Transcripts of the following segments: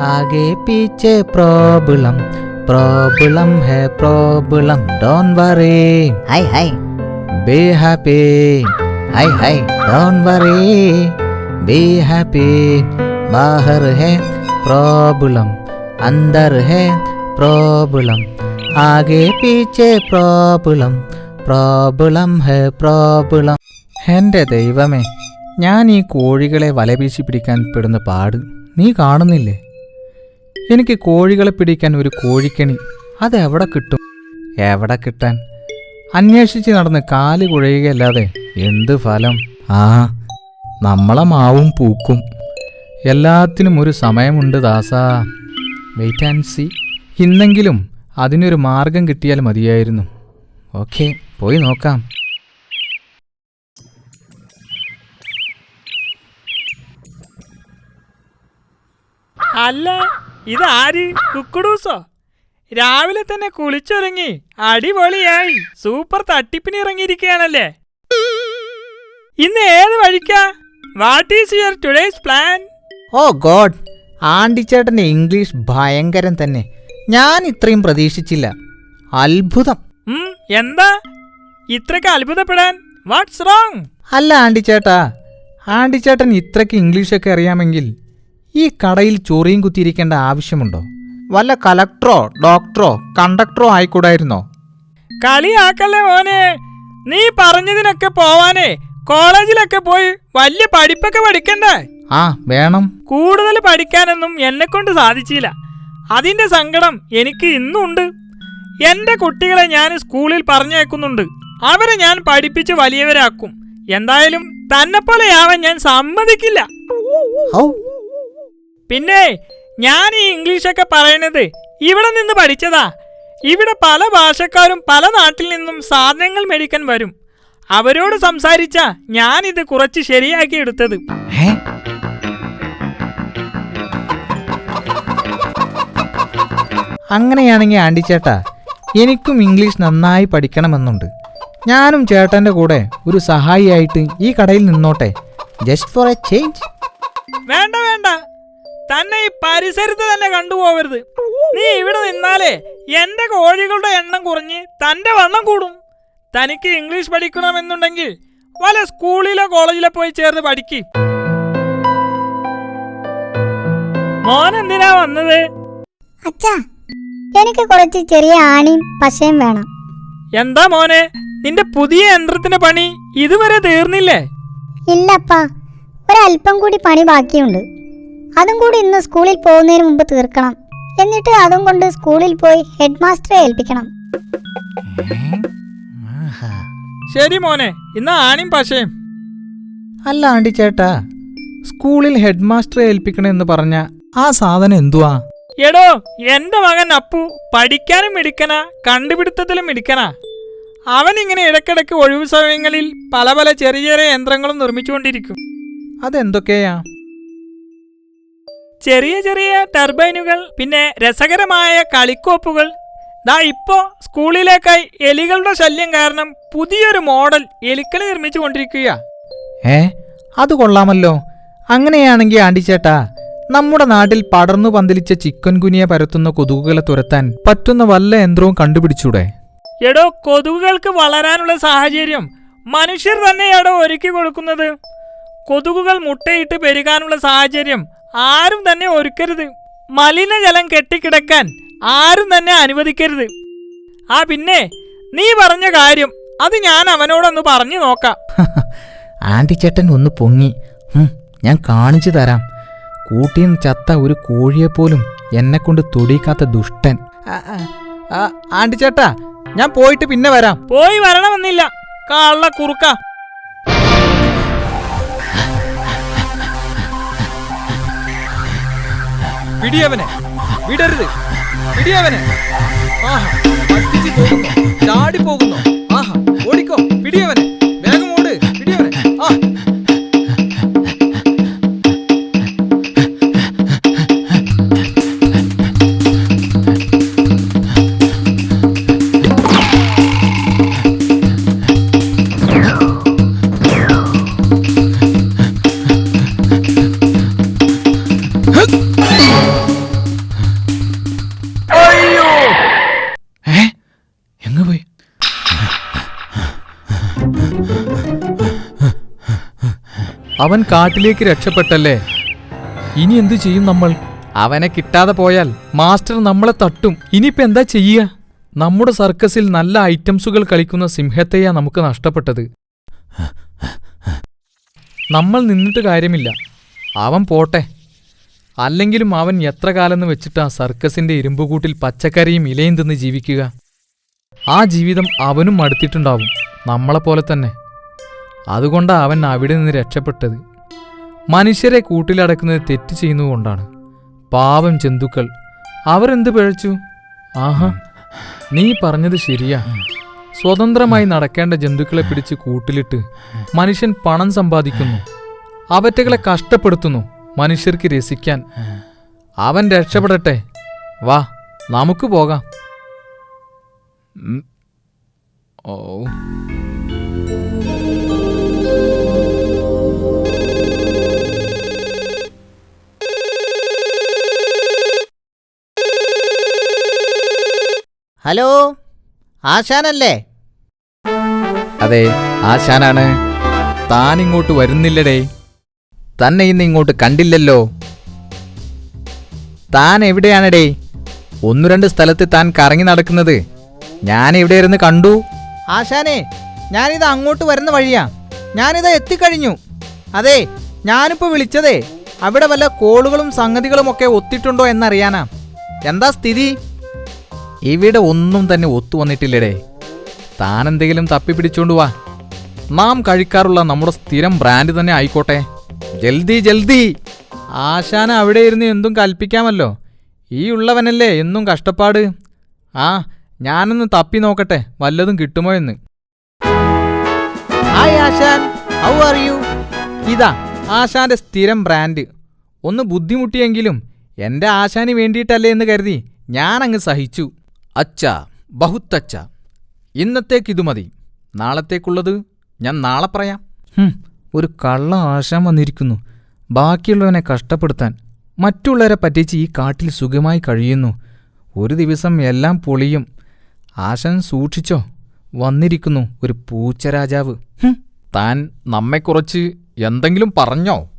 ആകെ പീച്ചെ problem. Problem ഹെ problem don't worry. High high. Be happy. High high. Don't worry. Be happy. ബാഹർ ഹെ problem അന്തർ ഹെ പ്രോബ്ലം. ആകെ പീച്ചെ പ്രോബ്ലം പ്രോബ്ലം ഹെ പ്രോബ്ലം. എന്റെ ദൈവമേ ഞാൻ ഈ കോഴികളെ വലവീശി പിടിക്കാൻ പെടുന്ന പാട് നീ കാണുന്നില്ലേ? എനിക്ക് കോഴികളെ പിടിക്കാൻ ഒരു കോഴിക്കണി. അതെവിടെ കിട്ടും? എവിടെ കിട്ടാൻ? അന്വേഷിച്ച് നടന്ന് കാൽ കുഴയുകയല്ലാതെ എന്ത് ഫലം? ആ നമ്മളെ മാവും പൂക്കും. എല്ലാത്തിനും ഒരു സമയമുണ്ട് ദാസാ. വെയിറ്റ് ആൻഡ് സി ഇന്നെങ്കിലും അതിനൊരു മാർഗം കിട്ടിയാൽ മതിയായിരുന്നു. ഓക്കെ പോയി നോക്കാം. അല്ല ഇതാര്? കുക്കുടൂസോ? രാവിലെ തന്നെ കുളിച്ചൊരുങ്ങി അടിപൊളിയായി. സൂപ്പർ തട്ടിപ്പിന് ഇറങ്ങിയിരിക്കുകയാണല്ലേ ഇന്ന് ഏത് വഴിക്കാ? What is your today's plan oh God ആണ്ടിച്ചേട്ടന്റെ English ഭയങ്കരം തന്നെ. ഞാൻ ഇത്രയും പ്രതീക്ഷിച്ചില്ല. അത്ഭുതം. എന്താ? ഇത്രയ്ക്ക് അത്ഭുതപ്പെടാൻ? വാട്ട്സ് റോങ് അല്ല ആണ്ടിച്ചേട്ടാ. ആണ്ടിച്ചേട്ടൻ ഇത്രയ്ക്ക് ഇംഗ്ലീഷൊക്കെ അറിയാമെങ്കിൽ ഈ കടയിൽ ചൊറിയും കുത്തിയിരിക്കേണ്ട ആവശ്യമുണ്ടോ? വല്ല കലക്ടറോ ഡോക്ടറോ കണ്ടക്ടറോ ആയിക്കൂടായിരുന്നോ? കളിയാക്കല്ലേ മോനെ. നീ പറഞ്ഞതിനൊക്കെ പോവാനേ. കോളേജിലൊക്കെ പോയി വലിയ പഠിപ്പൊക്കെ പഠിക്കണ്ടേ? ആ വേണം. കൂടുതൽ പഠിക്കാനൊന്നും എന്നെ കൊണ്ട് സാധിച്ചില്ല. അതിന്റെ സങ്കടം എനിക്ക് ഇന്നുണ്ട്. എന്റെ കുട്ടികളെ ഞാൻ സ്കൂളിൽ പറഞ്ഞേക്കുന്നുണ്ട് അവരെ ഞാൻ പഠിപ്പിച്ച് വലിയവരാക്കും. എന്തായാലും തന്നെപ്പോലെയാവാൻ ഞാൻ സമ്മതിക്കില്ല. പിന്നെ ഞാൻ ഈ ഇംഗ്ലീഷൊക്കെ പറയണത് ഇവിടെ നിന്ന് പഠിച്ചതാ. ഇവിടെ പല ഭാഷക്കാരും പല നാട്ടിൽ നിന്നും സാധനങ്ങൾ മേടിക്കാൻ വരും. അവരോട് സംസാരിച്ച ഞാനിത് കുറച്ച് ശരിയാക്കി എടുത്തത്. അങ്ങനെയാണെങ്കിൽ ആണ്ടി ചേട്ടാ എനിക്കും ഇംഗ്ലീഷ് നന്നായി പഠിക്കണമെന്നുണ്ട്. ഞാനും ചേട്ടന്റെ കൂടെ ഒരു സഹായിയായിട്ട് ഈ കടയിൽ നിന്നോട്ടെ. ജസ്റ്റ് ഫോർ എ ചേഞ്ച് വേണ്ട വേണ്ട. തന്നെ ഈ പരിസരത്ത് തന്നെ കണ്ടുപോകരുത് നീ ഇവിടെ നിന്നാലേ എന്റെ കോഴികളുടെ എണ്ണം കുറഞ്ഞ് തന്റെ വണ്ണം കൂടും. തനിക്ക് ഇംഗ്ലീഷ് പഠിക്കണമെന്നുണ്ടെങ്കിൽ വല്ല സ്കൂളിലോ കോളേജിലോ പോയി ചേർന്ന് പഠിക്ക്. മോൻ എന്തിനാ വന്നത്? അച്ഛാ എനിക്ക് കുറച്ച് ചെറിയ ആണിയും പശയും വേണം. എന്താ മോനെ നിന്റെ പുതിയ യന്ത്രത്തിന്റെ പണി ഇതുവരെ തീർന്നില്ലേ? ഇല്ലപ്പാ ഒരല്പം കൂടി പണി ബാക്കിയുണ്ട്. അതും കൂടി ഇന്ന് സ്കൂളിൽ പോകുന്നതിന് മുമ്പ് തീർക്കണം. എന്നിട്ട് അതും കൊണ്ട് സ്കൂളിൽ പോയി ഹെഡ് മാസ്റ്ററെ ഏൽപ്പിക്കണം ശരി മോനെ ഇന്ന് ആണിയും പക്ഷേ അല്ല ആണ്ടി ചേട്ടാ. സ്കൂളിൽ ഹെഡ് മാസ്റ്ററെ ഏൽപ്പിക്കണമെന്ന് പറഞ്ഞ ആ സാധനം എന്തുവാ? എടോ എന്റെ മകൻ അപ്പു പഠിക്കാനും മിടുക്കനാ കണ്ടുപിടുത്തത്തിലും മിടുക്കനാ. അവൻ ഇങ്ങനെ ഇടക്കിടക്ക് ഒഴിവു സമയങ്ങളിൽ പല പല ചെറിയ ചെറിയ യന്ത്രങ്ങളും നിർമ്മിച്ചുകൊണ്ടിരിക്കും. അതെന്തൊക്കെയാ? ചെറിയ ചെറിയ ടർബൈനുകൾ പിന്നെ രസകരമായ കളിക്കോപ്പുകൾ. ദാ ഇപ്പോ സ്കൂളിലേക്കായി എലികളുടെ ശല്യം കാരണം പുതിയൊരു മോഡൽ എലിക്കളി നിർമ്മിച്ചുകൊണ്ടിരിക്കുക ഏ അത് കൊള്ളാമല്ലോ. അങ്ങനെയാണെങ്കിൽ ആണ്ടിച്ചേട്ടാ നമ്മുടെ നാട്ടിൽ പടർന്നു പന്തലിച്ച ചിക്കൻ കുനിയെ പരത്തുന്ന കൊതുകുകളെ തുരത്താൻ പറ്റുന്ന വല്ല യന്ത്രവും കണ്ടുപിടിച്ചൂടെ? എടോ കൊതുകുകൾക്ക് വളരാനുള്ള സാഹചര്യം മനുഷ്യർ തന്നെയാണോ ഒരുക്കി കൊടുക്കുന്നത്? കൊതുകുകൾ മുട്ടയിട്ട് പെരുകാനുള്ള സാഹചര്യം ആരും തന്നെ ഒരുക്കരുത്. മലിനജലം കെട്ടിക്കിടക്കാൻ ആരും തന്നെ അനുവദിക്കരുത്. ആ പിന്നെ നീ പറഞ്ഞ കാര്യം അത് ഞാൻ അവനോടൊന്ന് പറഞ്ഞു നോക്കാം. ആണ്ടിച്ചേട്ടൻ ഒന്ന് പൊങ്ങി. ഞാൻ കാണിച്ചു തരാം. കൂട്ടിന്ന് ചത്ത ഒരു കോഴിയെപ്പോലും എന്നെ കൊണ്ട് തൊടിക്കാത്ത ദുഷ്ടൻ. ആണ്ടിച്ചേട്ടാ ഞാൻ പോയിട്ട് പിന്നെ വരാം. പോയി വരണമെന്നില്ല. കള്ള കുറുക്ക പിടിയവനെ. വിടരുത്. പിടിയവനെ. ആഹാ പോകുന്നു ചാടി പോകുന്നു അവൻ കാട്ടിലേക്ക് രക്ഷപ്പെട്ടല്ലേ? ഇനി എന്തു ചെയ്യും നമ്മൾ? അവനെ കിട്ടാതെ പോയാൽ മാസ്റ്റർ നമ്മളെ തട്ടും. ഇനിയിപ്പോ എന്താ ചെയ്യുക നമ്മുടെ സർക്കസിൽ നല്ല ഐറ്റംസുകൾ കളിക്കുന്ന സിംഹത്തെയാ നമുക്ക് നഷ്ടപ്പെട്ടത്. നമ്മൾ നിന്നിട്ട് കാര്യമില്ല. അവൻ പോട്ടെ. അല്ലെങ്കിലും അവൻ എത്ര കാലം വെച്ചിട്ടാ സർക്കസിന്റെ ഇരുമ്പുകൂട്ടിൽ പച്ചക്കറിയും ഇലയും തിന്ന് ജീവിക്കുക? ആ ജീവിതം അവനും മടുത്തിട്ടുണ്ടാവും. നമ്മളെപ്പോലെ തന്നെ. അതുകൊണ്ടാ അവൻ അവിടെ നിന്ന് രക്ഷപ്പെട്ടത്. മനുഷ്യരെ കൂട്ടിലടക്കുന്നത് തെറ്റ് ചെയ്യുന്നതുകൊണ്ടാണ്. പാവം ജന്തുക്കൾ. അവരെന്ത് പിഴച്ചു? ആഹാ നീ പറഞ്ഞത് ശരിയാ. സ്വതന്ത്രമായി നടക്കേണ്ട ജന്തുക്കളെ പിടിച്ച് കൂട്ടിലിട്ട് മനുഷ്യൻ പണം സമ്പാദിക്കുന്നു. അവറ്റകളെ കഷ്ടപ്പെടുത്തുന്നു മനുഷ്യർക്ക് രസിക്കാൻ. അവൻ രക്ഷപ്പെടട്ടെ. വാ നമുക്ക് പോകാം. ഓ. ഹലോ ആശാനല്ലേ? അതെ ആശാനാണ്. താനിങ്ങോട്ട് വരുന്നില്ലടേ. തന്നെ ഇന്ന് ഇങ്ങോട്ട് കണ്ടില്ലല്ലോ. താൻ എവിടെയാണടേ? ഒന്നു രണ്ട് സ്ഥലത്ത് താൻ കറങ്ങി നടക്കുന്നത്. ഞാൻ ഇവിടെ ഇരുന്ന് കണ്ടു? ആശാനെ ഞാനിത് അങ്ങോട്ട് വരുന്ന വഴിയാ. ഞാനിത് എത്തിക്കഴിഞ്ഞു. അതെ ഞാനിപ്പോൾ വിളിച്ചതേ അവിടെ വല്ല കോളുകളും സംഗതികളും ഒക്കെ ഒത്തിട്ടുണ്ടോ എന്നറിയാനാ. എന്താ സ്ഥിതി? ഇവിടെ ഒന്നും തന്നെ ഒത്തു വന്നിട്ടില്ലടേ. താനെന്തെങ്കിലും തപ്പിപ്പിടിച്ചോണ്ട് വാ. നാം കഴിക്കാറുള്ള നമ്മുടെ സ്ഥിരം ബ്രാൻഡ് തന്നെ ആയിക്കോട്ടെ. ജൽദി ജൽദി. ആശാന അവിടെ ഇരുന്ന് എന്തും കൽപ്പിക്കാമല്ലോ. ഈ ഉള്ളവനല്ലേ എന്നും കഷ്ടപ്പാട്. ആ ഞാനൊന്ന് തപ്പി നോക്കട്ടെ. വല്ലതും കിട്ടുമോ എന്ന്. ഹായ് ആശാൻ. ഹൗ ആർ യു ഇതാ ആശാന്റെ സ്ഥിരം ബ്രാൻഡ് ഒന്ന് ബുദ്ധിമുട്ടിയെങ്കിലും എന്റെ ആശാന് വേണ്ടിയിട്ടല്ലേ എന്ന് കരുതി ഞാനങ്ങ് സഹിച്ചു. അച്ഛാ ബഹുത്തച്ഛ ഇന്നത്തേക്ക് ഇത് മതി. നാളത്തേക്കുള്ളത് ഞാൻ നാളെ പറയാം. ഒരു കള്ള ആശാൻ വന്നിരിക്കുന്നു. ബാക്കിയുള്ളവനെ കഷ്ടപ്പെടുത്താൻ മറ്റുള്ളവരെ പറ്റിച്ച് ഈ കാട്ടിൽ സുഖമായി കഴിയുന്നു. ഒരു ദിവസം എല്ലാം പൊളിയും. ആശൻ സൂക്ഷിച്ചോ? വന്നിരിക്കുന്നു ഒരു പൂച്ചരാജാവ്. താൻ നമ്മെക്കുറിച്ച് എന്തെങ്കിലും പറഞ്ഞോ?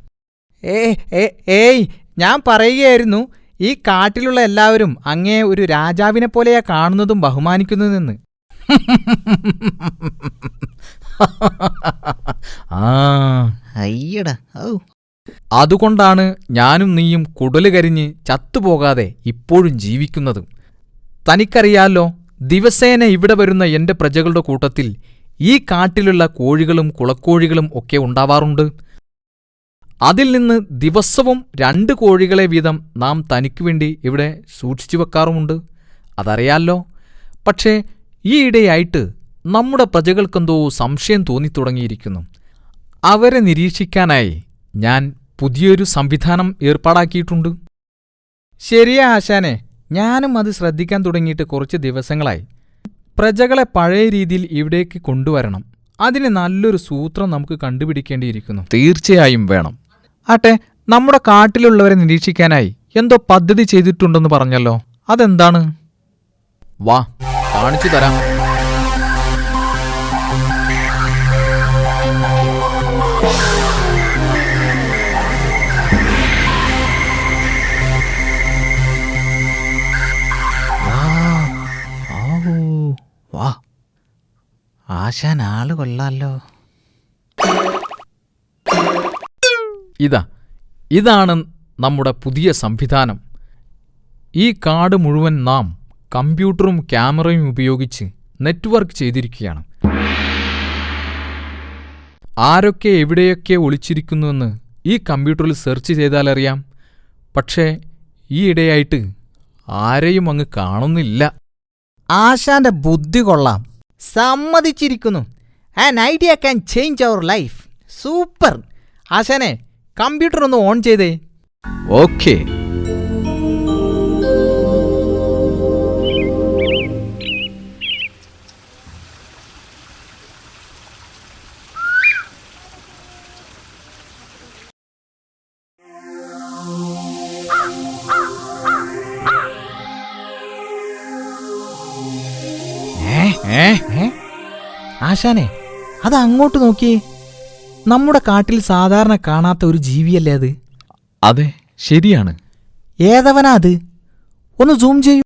ഏ ഏ ഏയ് ഞാൻ പറയുകയായിരുന്നു. ഈ കാട്ടിലുള്ള എല്ലാവരും അങ്ങേ ഒരു രാജാവിനെ പോലെയാ കാണുന്നതും ബഹുമാനിക്കുന്നതെന്ന് ആ. അയ്യടാ ഔ. അതുകൊണ്ടാണ് ഞാനും നീയും കുടൽ കരിഞ്ഞ് ചത്തുപോകാതെ ഇപ്പോഴും ജീവിക്കുന്നതും. തനിക്കറിയാലോ ദിവസേന ഇവിടെ വരുന്ന എന്റെ പ്രജകളുടെ കൂട്ടത്തിൽ ഈ കാട്ടിലുള്ള കോഴികളും കുളക്കോഴികളും ഒക്കെ ഉണ്ടാവാറുണ്ട്. അതിൽ നിന്ന് ദിവസവും രണ്ട് കോഴികളെ വീതം നാം തനിക്കു വേണ്ടി ഇവിടെ സൂക്ഷിച്ചു വെക്കാറുമുണ്ട്. അതറിയാലോ? പക്ഷേ ഈയിടെയായിട്ട് നമ്മുടെ പ്രജകൾക്കെന്തോ സംശയം തോന്നിത്തുടങ്ങിയിരിക്കുന്നു. അവരെ നിരീക്ഷിക്കാനായി ഞാൻ പുതിയൊരു സംവിധാനം ഏർപ്പാടാക്കിയിട്ടുണ്ട്. ശരിയാ ആശാനെ ഞാനും അത് ശ്രദ്ധിക്കാൻ തുടങ്ങിയിട്ട് കുറച്ച് ദിവസങ്ങളായി. പ്രജകളെ പഴയ രീതിയിൽ ഇവിടേക്ക് കൊണ്ടുവരണം. അതിന് നല്ലൊരു സൂത്രം നമുക്ക് കണ്ടുപിടിക്കേണ്ടിയിരിക്കുന്നു. തീർച്ചയായും വേണം. ആട്ടെ നമ്മുടെ കാട്ടിലുള്ളവരെ നിരീക്ഷിക്കാനായി എന്തോ പദ്ധതി ചെയ്തിട്ടുണ്ടെന്ന് പറഞ്ഞല്ലോ. അതെന്താണ്? വാ കാണിച്ചു തരാം. വാ. ആശാൻ ആൾ കൊള്ളാലോ. ഇതാ ഇതാണ് നമ്മുടെ പുതിയ സംവിധാനം. ഈ കാട് മുഴുവൻ നാം കമ്പ്യൂട്ടറും ക്യാമറയും ഉപയോഗിച്ച് നെറ്റ്വർക്ക് ചെയ്തിരിക്കുകയാണ്. ആരൊക്കെ എവിടെയൊക്കെ ഒളിച്ചിരിക്കുന്നുവെന്ന് ഈ കമ്പ്യൂട്ടറിൽ സെർച്ച് ചെയ്താലറിയാം പക്ഷേ ഈയിടെയായിട്ട് ആരെയും അങ്ങ് കാണുന്നില്ല. ആശാന്റെ ബുദ്ധി കൊള്ളാം. സമ്മതിച്ചിരിക്കുന്നു. An idea can change our life super ആശാനെ കമ്പ്യൂട്ടർ ഒന്ന് ഓൺ ചെയ്തേ. ഓക്കെ. ആശാനെ അത് അങ്ങോട്ട് നോക്കിയേ. നമ്മുടെ കാട്ടിൽ സാധാരണ കാണാത്ത ഒരു ജീവിയല്ലേ അത്? അതെ ശരിയാണ്. ഏതവനാ അത്? ഒന്ന് സൂം ചെയ്യൂ.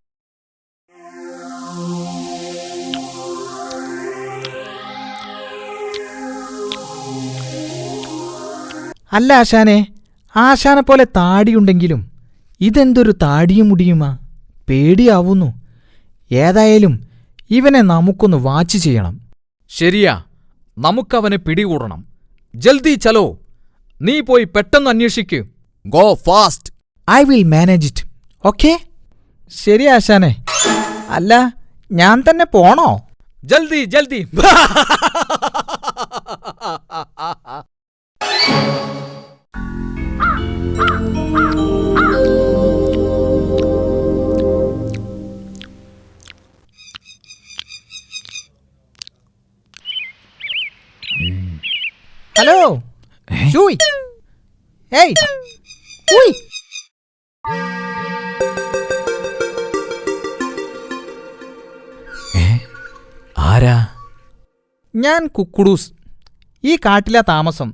അല്ല ആശാനെ ആശാനെ പോലെ താടിയുണ്ടെങ്കിലും ഇതെന്തൊരു താടിയും മുടിയുമാ? പേടിയാവുന്നു. ഏതായാലും ഇവനെ നമുക്കൊന്ന് വാച്ച് ചെയ്യണം. ശരിയാ നമുക്കവനെ പിടികൂടണം. ജൽദി ചലോ. നീ പോയി പെട്ടെന്ന് അന്വേഷിക്ക്. Go fast I will manage it okay ശരി ആശാനെ. അല്ല ഞാൻ തന്നെ പോണോ? ജൽദി ജൽദി. ഹലോ. ഷൂയ് ഏയ്. ഉയ്. ആരാ? ഞാൻ കുക്കുഡൂസ് ഈ കാട്ടിലെ താമസം.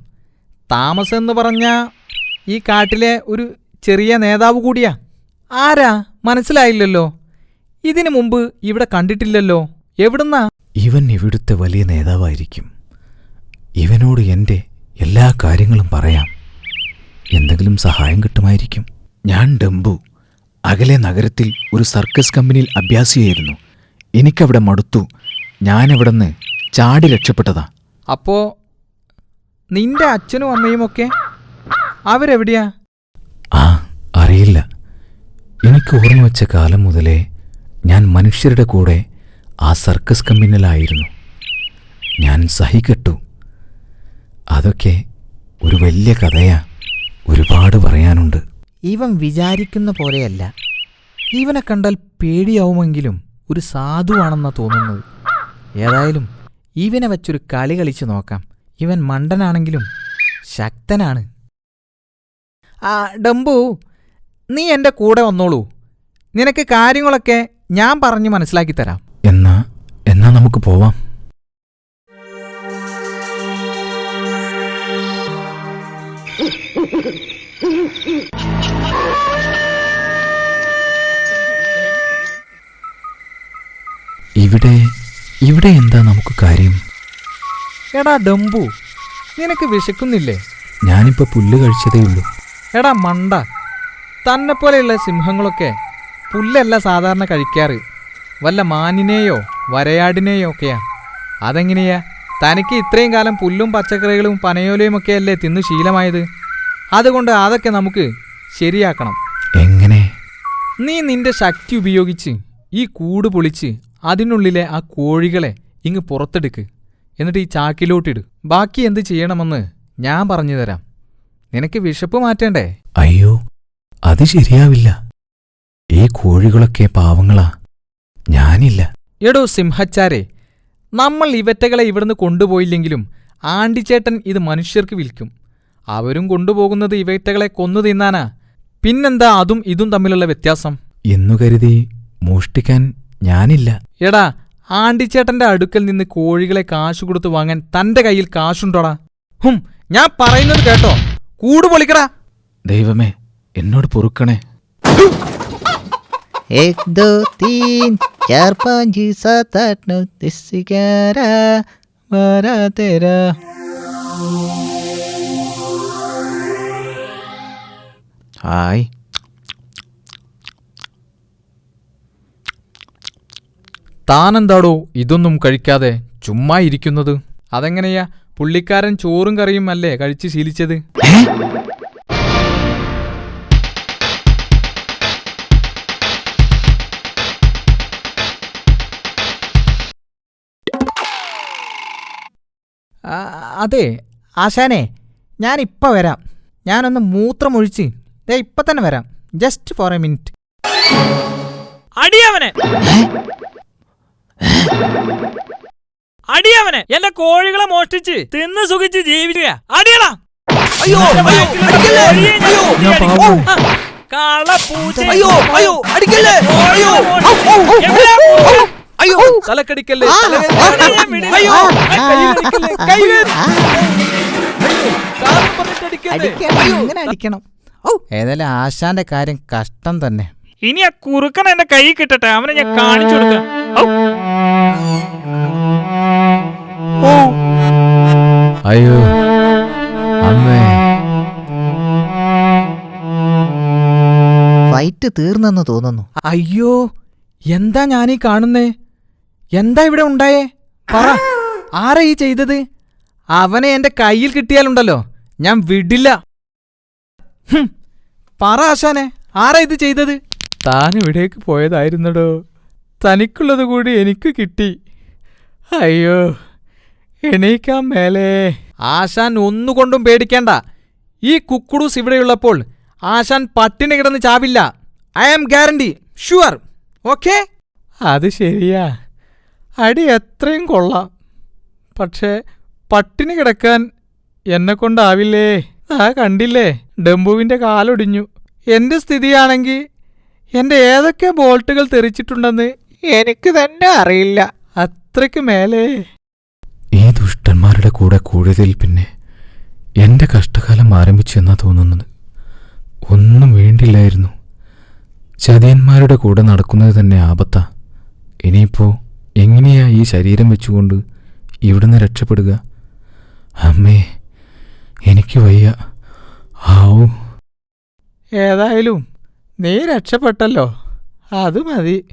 താമസം എന്ന് പറഞ്ഞ ഈ കാട്ടിലെ ഒരു ചെറിയ നേതാവ് കൂടിയാ. ആരാ? മനസ്സിലായില്ലല്ലോ. ഇതിനു മുമ്പ് ഇവിടെ കണ്ടിട്ടില്ലല്ലോ. എവിടുന്നാ? ഇവൻ ഇവിടുത്തെ വലിയ നേതാവായിരിക്കും. ഇവനോട് എന്റെ എല്ലാ കാര്യങ്ങളും പറയാം. എന്തെങ്കിലും സഹായം കിട്ടുമായിരിക്കും. ഞാൻ ഡംബു. അകലെ നഗരത്തിൽ ഒരു സർക്കസ് കമ്പനിയിൽ അഭ്യാസിയായിരുന്നു. എനിക്കവിടെ മടുത്തു. ഞാനവിടുന്ന് ചാടി രക്ഷപ്പെട്ടതാ. അപ്പോ നിന്റെ അച്ഛനും അമ്മയും ഒക്കെ അവരെവിടെയാ? ആ അറിയില്ല. എനിക്ക് ഓർമ്മ വെച്ച കാലം മുതലേ ഞാൻ മനുഷ്യരുടെ കൂടെ ആ സർക്കസ് കമ്പനിയിലായിരുന്നു. ഞാൻ സഹികെട്ടു. അതൊക്കെ ഒരു വലിയ കഥയാ. ഒരുപാട് പറയാനുണ്ട്. ഇവൻ വിചാരിക്കുന്ന പോലെയല്ല. ഇവനെ കണ്ടാൽ പേടിയാവുമെങ്കിലും ഒരു സാധുവാണെന്നാ തോന്നുന്നത്. ഏതായാലും ഇവനെ വെച്ചൊരു കളി കളിച്ച് നോക്കാം. ഇവൻ മണ്ടനാണെങ്കിലും ശക്തനാണ്. ആ ഡംബു നീ എന്റെ കൂടെ വന്നോളൂ. നിനക്ക് കാര്യങ്ങളൊക്കെ ഞാൻ പറഞ്ഞു മനസ്സിലാക്കി തരാം. എന്നാ എന്നാ നമുക്ക് പോവാം. ഇവിടെ ഇവിടെ എന്താ നമുക്ക് കാര്യം? എടാ ഡംബു നിനക്ക് വിശക്കുന്നില്ലേ? ഞാനിപ്പോ പുല്ല് കഴിച്ചതേ ഉള്ളൂ. എടാ മണ്ട തന്നെ പോലെയുള്ള സിംഹങ്ങളൊക്കെ പുല്ലല്ല സാധാരണ കഴിക്കാറ്. വല്ല മാനിനെയോ വരയാടിനെയോ ഒക്കെയാ. അതെങ്ങനെയാ? തനിക്ക് ഇത്രയും കാലം പുല്ലും പച്ചക്കറികളും പനയോലയും ഒക്കെ അല്ലേ തിന്നു ശീലമായത്? അതുകൊണ്ട് അതൊക്കെ നമുക്ക് ശരിയാക്കണം. എങ്ങനെ? നീ നിന്റെ ശക്തി ഉപയോഗിച്ച് ഈ കൂട് പൊളിച്ച് അതിനുള്ളിലെ ആ കോഴികളെ ഇങ്ങ് പുറത്തെടുക്ക്. എന്നിട്ട് ഈ ചാക്കിലോട്ടിട്. ബാക്കി എന്ത് ചെയ്യണമെന്ന് ഞാൻ പറഞ്ഞു തരാം. നിനക്ക് വിശപ്പ് മാറ്റേണ്ടേ? അയ്യോ അത് ശരിയാവില്ല. ഈ കോഴികളൊക്കെ പാവങ്ങളാ. ഞാനില്ല. എടോ സിംഹച്ചാരെ നമ്മൾ ഇവറ്റകളെ ഇവിടുന്ന് കൊണ്ടുപോയില്ലെങ്കിലും ആണ്ടിച്ചേട്ടൻ ഇത് മനുഷ്യർക്ക് വിൽക്കും. അവരും കൊണ്ടുപോകുന്നത് ഇവറ്റകളെ കൊന്നു തിന്നാനാ. പിന്നെന്താ അതും ഇതും തമ്മിലുള്ള വ്യത്യാസം? എന്നു കരുതി മോഷ്ടിക്കാൻ ഞാനില്ല. എടാ ആണ്ടിച്ചേട്ടന്റെ അടുക്കൽ നിന്ന് കോഴികളെ കാശു കൊടുത്തു വാങ്ങാൻ തന്റെ കയ്യിൽ കാശുണ്ടോടാ? ഹും ഞാൻ പറയുന്നത് കേട്ടോ. കൂട് പൊളിക്കടാ. ദൈവമേ എന്നോട് പൊറുക്കണേ. एक दो तीन चार पाँच सात आठ नौ दस ग्यारह बारह तेरह ഹായ് താനെന്താടോ ഇതൊന്നും കഴിക്കാതെ ചുമ്മാ ഇരിക്കുന്നത് അതെങ്ങനെയാ പുള്ളിക്കാരൻ ചോറും കറിയും അല്ലേ കഴിച്ച് ശീലിച്ചത് അതെ ആശാനെ ഞാനിപ്പോൾ ഇപ്പം വരാം. ഞാനൊന്ന് മൂത്രമൊഴിച്ച് ദേ ഇപ്പം തന്നെ വരാം. ജസ്റ്റ് ഫോർ എ മിനിറ്റ് അടിയവനെ! അടിയവനെ! എന്റെ കോഴികളെ മോഷ്ടിച്ച് തിന്ന് സുഖിച്ച് ജീവിക്കുക. അടിയടാ! അയ്യോ കള പൂച്ച അയ്യോ അയ്യോ അടിക്കല്ലേ? അയ്യോ അയ്യോ തലക്കടിക്കല്ലേ. അയ്യോ. ഇങ്ങനെ അടിക്കണം. ഓ ഏതായാലും ആശാന്റെ കാര്യം കഷ്ടം തന്നെ. ഇനി ആ കുറുക്കൻ എന്റെ കൈ കിട്ടട്ടെ? അവനെ ഞാൻ കാണിച്ചു കൊടുക്കാം. അയ്യോ. അമ്മേ. ഫൈറ്റ് തീർന്നെന്ന് തോന്നുന്നു. അയ്യോ എന്താ ഞാനീ കാണുന്നേ? എന്താ ഇവിടെ ഉണ്ടായേ? പറ. ആരാ ഈ ചെയ്തത്? അവനെ എന്റെ കയ്യിൽ കിട്ടിയാലുണ്ടല്ലോ. ഞാൻ വിടില്ല. പറ ആശാനെ ആരാ ഇത് ചെയ്തത്? താൻ ഇവിടേക്ക് പോയതായിരുന്നടോ. തനിക്കുള്ളത് കൂടി എനിക്ക് കിട്ടി. അയ്യോ എണീക്കാൻ മേലേ. ആശാൻ ഒന്നുകൊണ്ടും പേടിക്കേണ്ട. ഈ കുക്കുടൂസ് ഇവിടെയുള്ളപ്പോൾ ആശാൻ പട്ടിണി കിടന്ന് ചാവില്ല. I am guarantee sure okay അത് ശരിയാ. അടി എത്രയും കൊള്ളാം. പക്ഷേ പട്ടിണി കിടക്കാൻ എന്നെ കൊണ്ടാവില്ലേ? ആ കണ്ടില്ലേ? ഡംബുവിന്റെ കാലൊടിഞ്ഞു. എന്റെ സ്ഥിതിയാണെങ്കിൽ എന്റെ ഏതൊക്കെ ബോൾട്ടുകൾ തെറിച്ചിട്ടുണ്ടെന്ന് എനിക്ക് തന്നെ അറിയില്ല. അത്രയ്ക്ക് മേലേ. ഈ ദുഷ്ടന്മാരുടെ കൂടെ കൂടിയതിൽ പിന്നെ എന്റെ കഷ്ടകാലം ആരംഭിച്ചു എന്നാ തോന്നുന്നത്? ഒന്നും വേണ്ടില്ലായിരുന്നു. ചതിയന്മാരുടെ കൂടെ നടക്കുന്നത് തന്നെ ആപത്താ. ഇനിയിപ്പോ എങ്ങനെയാ ഈ ശരീരം വെച്ചുകൊണ്ട് ഇവിടുന്ന് രക്ഷപ്പെടുക? അമ്മേ എനിക്ക് വയ്യ. ആവൂ. ഏതായാലും നീ രക്ഷപ്പെട്ടല്ലോ. അത് മതി.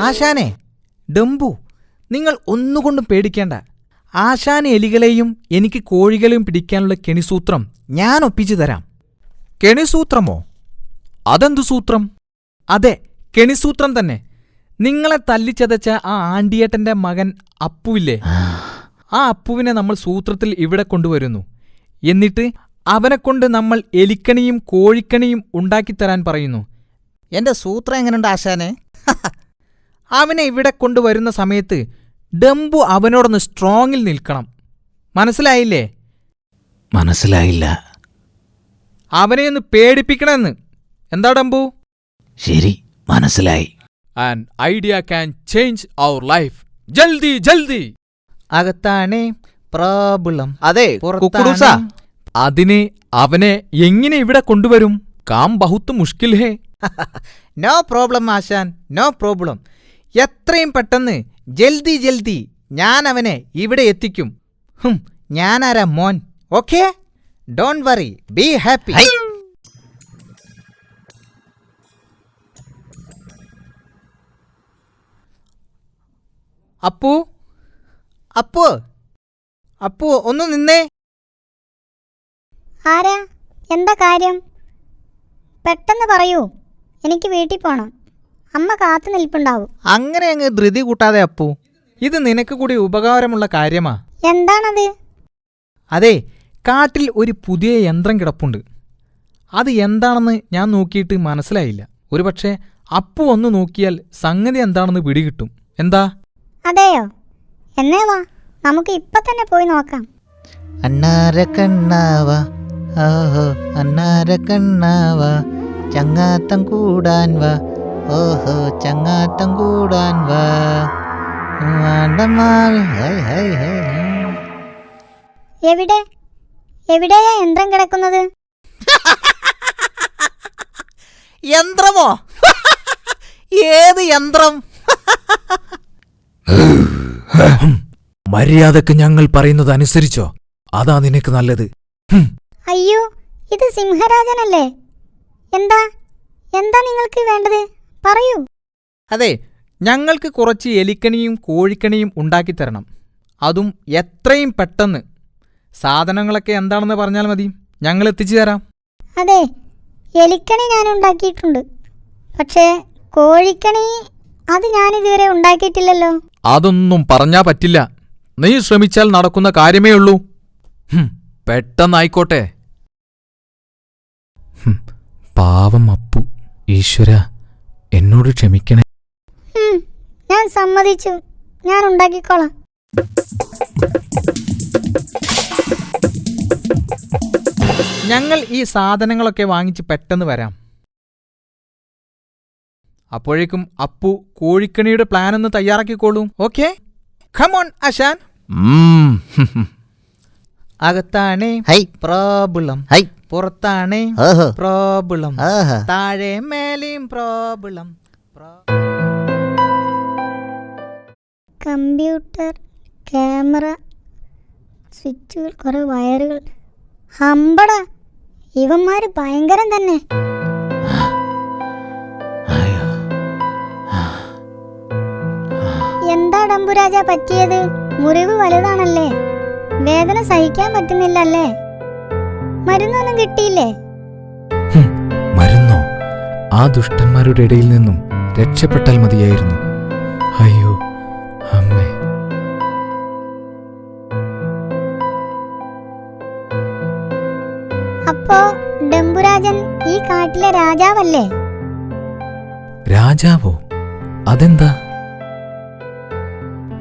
ആശാനെ ഡംബു നിങ്ങൾ ഒന്നുകൊണ്ടും പേടിക്കേണ്ട. ആശാൻ എലികളെയും എനിക്ക് കോഴികളെയും പിടിക്കാനുള്ള കെണിസൂത്രം ഞാൻ ഒപ്പിച്ചു തരാം. കെണിസൂത്രമോ? അതെന്തു സൂത്രം? അതെ കെണിസൂത്രം തന്നെ. നിങ്ങളെ തല്ലിച്ചതച്ച ആ ആണ്ടിയേട്ടന്റെ മകൻ അപ്പുവില്ലേ? ആ അപ്പുവിനെ നമ്മൾ സൂത്രത്തിൽ ഇവിടെ കൊണ്ടുവരുന്നു. എന്നിട്ട് അവനെക്കൊണ്ട് നമ്മൾ എലിക്കണിയും കോഴിക്കണിയും ഉണ്ടാക്കിത്തരാൻ പറയുന്നു. എന്റെ സൂത്രം എങ്ങനെയുണ്ട് ആശാനെ? അവനെ ഇവിടെ കൊണ്ടുവരുന്ന സമയത്ത് ഡംബു അവനോടൊന്ന് സ്ട്രോങ്ങിൽ നിൽക്കണം. മനസ്സിലായില്ലേ? മനസ്സിലായില്ല. അവനെ ഒന്ന് പേടിപ്പിക്കണമെന്ന്. എന്താ ഡംബു? ശരി മനസ്സിലായി. And idea can change our life ജൽദി ജൽദി. അകത്താണേ പ്രോബ്ലം. അതെ കുക്കുടൂസ. അതിന് അവനെ എങ്ങനെ ഇവിടെ കൊണ്ടുവരും? കാം ബഹുത്ത് മുഷ്കിൽ ഹേ. നോ പ്രോബ്ലം ആശാൻ നോ പ്രോബ്ലം. എത്രയും പെട്ടെന്ന് ജൽദി ജൽദി. ഞാൻ അവനെ ഇവിടെ എത്തിക്കും. ഹും ഞാനാരാ മോൻ? Okay? Don't worry. Be happy. Appu? Appu? Appu ഒന്ന് നിന്നേ. ആരാ? എന്താ കാര്യം? പെട്ടെന്ന് പറയൂ. എനിക്ക് വീട്ടിൽ പോണം. അമ്മ കാത്തു നിൽപ്പുണ്ടാവും. അങ്ങനെ അങ്ങ് ധൃതി കൂട്ടാതെ അപ്പു ഇത് നിനക്ക് കൂടി ഉപകാരമുള്ള കാര്യമാ. എന്താണത്? അതെ കാട്ടിൽ ഒരു പുതിയ യന്ത്രം കിടപ്പുണ്ട്. അത് എന്താണെന്ന് ഞാൻ നോക്കിയിട്ട് മനസ്സിലായില്ല. ഒരുപക്ഷെ അപ്പു ഒന്ന് നോക്കിയാൽ സംഗതി എന്താണെന്ന് പിടികിട്ടും. എന്താ? അതെയോ? എന്നേ വാ നമുക്ക് ഇപ്പൊ തന്നെ പോയി നോക്കാം. അന്നാര കണ്ണാവ ഓഹോ അന്നാര കണ്ണാവ ചങ്ങാത്തം കൂടാൻ വാ ഓഹോ ചങ്ങാത്തം കൂടാൻ വാ. Hi hi hi. എവിടെ? എവിടെയാ യന്ത്രം കിടക്കുന്നത്? യന്ത്രമോ? ഏത് യന്ത്രം? മര്യാദയ്ക്ക് ഞങ്ങൾ പറയുന്നത് അനുസരിച്ചോ അതാ നിനക്ക് നല്ലത്. അയ്യോ ഇത് സിംഹരാജനല്ലേ? എന്താ? എന്താ നിങ്ങൾക്ക് വേണ്ടത്? പറയൂ. അതെ ഞങ്ങൾക്ക് കുറച്ച് എലിക്കണിയും കോഴിക്കണിയും ഉണ്ടാക്കിത്തരണം അതും എത്രയും പെട്ടെന്ന്. സാധനങ്ങളൊക്കെ എന്താണെന്ന് പറഞ്ഞാൽ മതി. ഞങ്ങൾ എത്തിച്ചു തരാം. അതെ എലിക്കണി ഞാൻ ഉണ്ടാക്കിയിട്ടുണ്ട്. പക്ഷേ കോഴിക്കണി അത് ഞാൻ ഇതുവരെ ഉണ്ടാക്കിയിട്ടില്ലല്ലോ. അതൊന്നും പറഞ്ഞാ പറ്റില്ല. നീ ശ്രമിച്ചാൽ നടക്കുന്ന കാര്യമേ ഉള്ളൂ. പെട്ടെന്നായിക്കോട്ടെ. പാവം അപ്പു ഈശ്വര. എന്നോട് ക്ഷമിക്കണേ. ഞാൻ സമ്മതിച്ചു. ഞാൻ ഉണ്ടാക്കിക്കോളാം. ഞങ്ങൾ ഈ സാധനങ്ങളൊക്കെ വാങ്ങിച്ച് പെട്ടെന്ന് വരാം. അപ്പോഴേക്കും അപ്പു കോഴിക്കണിയുടെ പ്ലാൻ ഒന്ന് തയ്യാറാക്കിക്കോളൂ. ഓക്കെ ഖമോൺ അശാൻ അകത്താണ് ഹൈ. പ്രോബ്ലം ഹൈ. പുറത്താണേ പ്രോബ്ലം. പ്രോബിളം താഴെ മേലെയും പ്രോബിളം കമ്പ്യൂട്ടർ ക്യാമറ സ്വിച്ചുകൾ കുറേ വയറുകൾ. ഹമ്പട ഇവന്മാര് ഭയങ്കരം തന്നെ. എന്താ ഡംബുരാജ പറ്റിയത്? മുറിവ് വലുതാണല്ലേ? വേദന സഹിക്കാൻ പറ്റുന്നില്ലല്ലേ? മരുന്നൊന്നും കിട്ടിയില്ലേ? മരുന്നോ? ആ ദുഷ്ടന്മാരുടെ ഇടയിൽ നിന്നും രക്ഷപ്പെട്ടാൽ മതിയായിരുന്നു. അയ്യോ അമ്മേ. അപ്പോ ഡംബുരാജൻ ഈ കാട്ടിലെ രാജാവല്ലേ? രാജാവോ? അതെന്താ?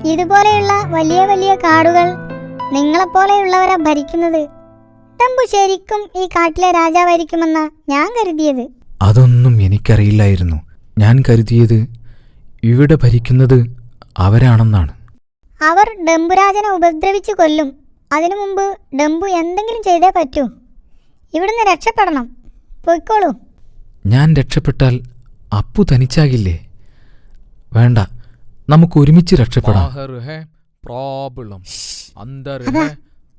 ഇതുപോലെയുള്ള വലിയ വലിയ കാടുകൾ നിങ്ങളെപ്പോലെയുള്ളവരാ ഭരിക്കുന്നത്. ഡംബു ശരിക്കും ഈ കാട്ടിലെ രാജാവായിരിക്കുമെന്നാ ഞാൻ കരുതിയത്. അതൊന്നും എനിക്കറിയില്ലായിരുന്നു. ഞാൻ കരുതിയത് ഇവിടെ ഭരിക്കുന്നത് അവരാണെന്നാണ്. അവർ ഡംബുരാജനെ ഉപദ്രവിച്ചു കൊല്ലും. അതിനു മുമ്പ് ഡംബു എന്തെങ്കിലും ചെയ്തേ പറ്റൂ. ഇവിടുന്ന് രക്ഷപ്പെടണം. പൊയ്ക്കോളൂ. ഞാൻ രക്ഷപ്പെട്ടാൽ അപ്പു തനിച്ചാകില്ലേ? വേണ്ട നമുക്ക് ഒരുമിച്ച് രക്ഷപ്പെടാം. പ്രോബ്ലം. അന്തർ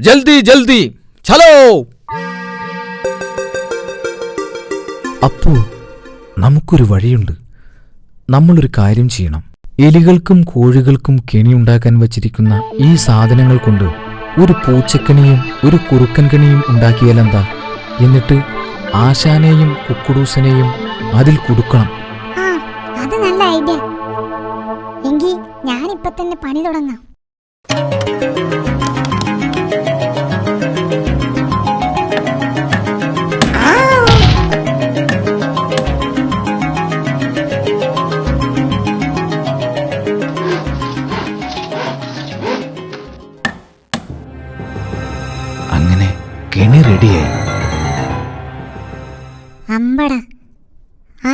ജൽദി ജൽദി. ചലോ. അപ്പോ നമുക്കൊരു വഴിയുണ്ട്. നമ്മളൊരു കാര്യം ചെയ്യണം. എലികൾക്കും കോഴികൾക്കും കെണി ഉണ്ടാക്കാൻ വച്ചിരിക്കുന്ന ഈ സാധനങ്ങൾ കൊണ്ട് ഒരു പൂച്ചക്കണിയും ഒരു കുറുക്കൻ കണിയും ഉണ്ടാക്കിയാലെന്താ എന്നിട്ട് ആശാനെയും കുക്കുടൂസനെയും അതിൽ കൊടുക്കണം. ആ അത് നല്ല ഐഡിയ. എങ്കിൽ ഞാനിപ്പൊ തന്നെ പണി തുടങ്ങാം.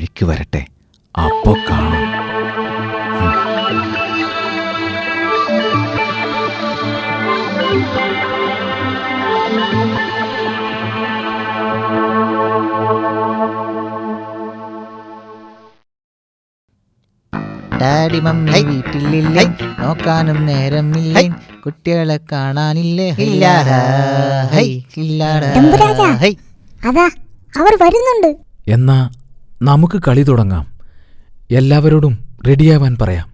വഴിക്ക് വരട്ടെ. അപ്പോ കാണാം. Daddy mummy. വീട്ടിലില്ലേ. നോക്കാനും നേരമില്ലേ. കുട്ടികളെ കാണാനില്ലേ. ഇല്ലാടാ. ഹൈ. ഇല്ലാടാ. എമ്പുരാജാ. ഹൈ. അതാ. അവർ വരുന്നുണ്ട്. എന്നാ നമുക്ക് കളി തുടങ്ങാം. എല്ലാവരോടും റെഡിയാവാൻ പറയാം.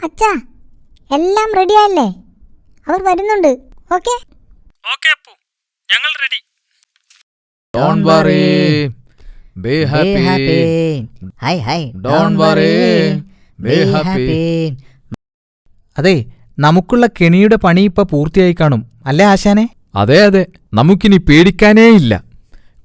അച്ഛാ എല്ലാം റെഡിയല്ലേ അവർ വരുന്നുണ്ട്. ഓക്കെ? ഓക്കെ അപ്പു. ഞങ്ങൾ ready. Don't worry be happy high high don't worry be happy അതെ നമുക്കുള്ള കെണിയുടെ പണി ഇപ്പൊ പൂർത്തിയായി കാണും. അല്ലേ ആശാനെ? അതെ അതെ. നമുക്കിനി പേടിക്കാനേ ഇല്ല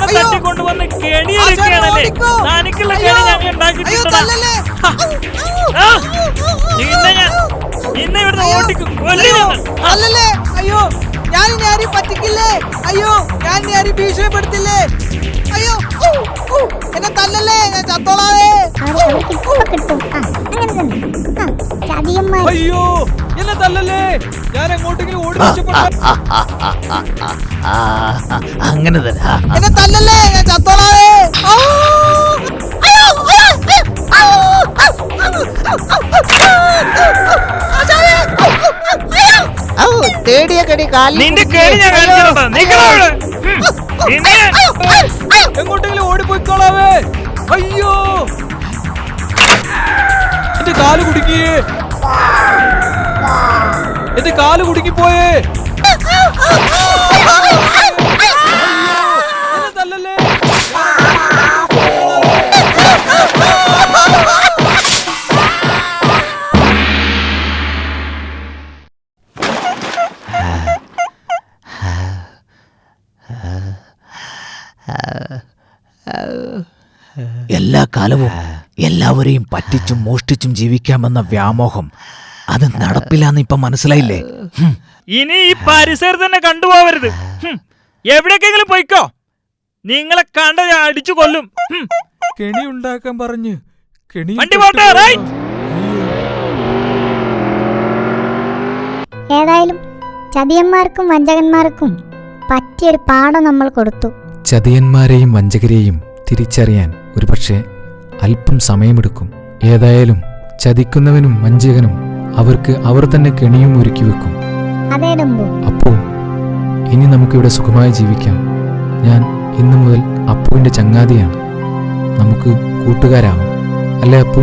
അയ്യോ. തട്ടിക്കൊണ്ടുവന്ന് കെണിയെടുക്കുകയാണല്ലേ ഓടിക്കോ. കെണി ഞങ്ങൾ അയ്യോ ഉണ്ടാക്കിയിട്ടുണ്ടടാ നിന്നെ ഞാൻ നിന്നെ ഇവിടുന്ന് ഓടിക്കും. അയ്യോ. ഞാൻ. ആ, പറ്റിക്കില്ലേ അയ്യോ ഞാൻ ഇനി ആരും പറ്റിക്കില്ലേ? അയ്യോ ഞാൻ ഇനി ആരെയും ഭീഷണിപ്പെടുത്തില്ലേ? അയ്യോ എന്നെ തല്ലല്ലേ? ഞാൻ ചത്തോളാവേ. അയ്യോ എന്നെ തല്ലല്ലേ? ഞാൻ എങ്ങോട്ടെങ്കിലും ഓടി oh, oh, അങ്ങനെ തന്നെ. oh, oh, എന്നെ തല്ലല്ലേ? ഞാൻ ചത്തോളാവേ. ആ! ഔ, തേടിയ കടി കാലിൽ നിന്റെ. കെണി ഞാൻ കാണിച്ചിട്ടുണ്ടോ. ഞാൻ- എങ്ങോട്ടെങ്കിലും ഓടിപ്പോയിക്കോളാവേ. അയ്യോ. എന്റെ കാൽ കുടുക്കിയേ എന്റെ കാൽ കുടുങ്ങിപ്പോയേ. കാലവും എല്ലാവരെയും പറ്റിച്ചും മോഷ്ടിച്ചും ജീവിക്കാമെന്ന വ്യാമോഹം. അത് നടപ്പിലാന്ന് ഇപ്പൊ മനസ്സിലായില്ലേ? ഇനി ഈ പരിസരത്ത് തന്നെ കണ്ടുപോവരുത്. എവിടേക്കെങ്കിലും പോയിക്കോ. നിങ്ങളെ കണ്ട ഞാൻ അടിച്ചു കൊല്ലും. കെണി ഉണ്ടാക്കാൻ പറഞ്ഞു കെണി വണ്ടി പോട്ടെ, റൈറ്റ്. ഏതായാലും ചതിയന്മാർക്കും വഞ്ചകന്മാർക്കും പറ്റിയൊരു പാഠം നമ്മൾ കൊടുത്തു. ചതിയന്മാരെയും വഞ്ചകരെയും തിരിച്ചറിയാൻ ഒരുപക്ഷെ അല്പം സമയമെടുക്കും. ഏതായാലും ചതിക്കുന്നവനും വഞ്ചകനും അവർക്ക് അവർ തന്നെ കെണിയും ഒരുക്കി വെക്കും. അപ്പോ ഇനി നമുക്കിവിടെ സുഖമായി ജീവിക്കാം. ഞാൻ ഇന്നു മുതൽ അപ്പുവിന്റെ ചങ്ങാതിയാണ്. നമുക്ക് കൂട്ടുകാരാവാം. അല്ലേ അപ്പു?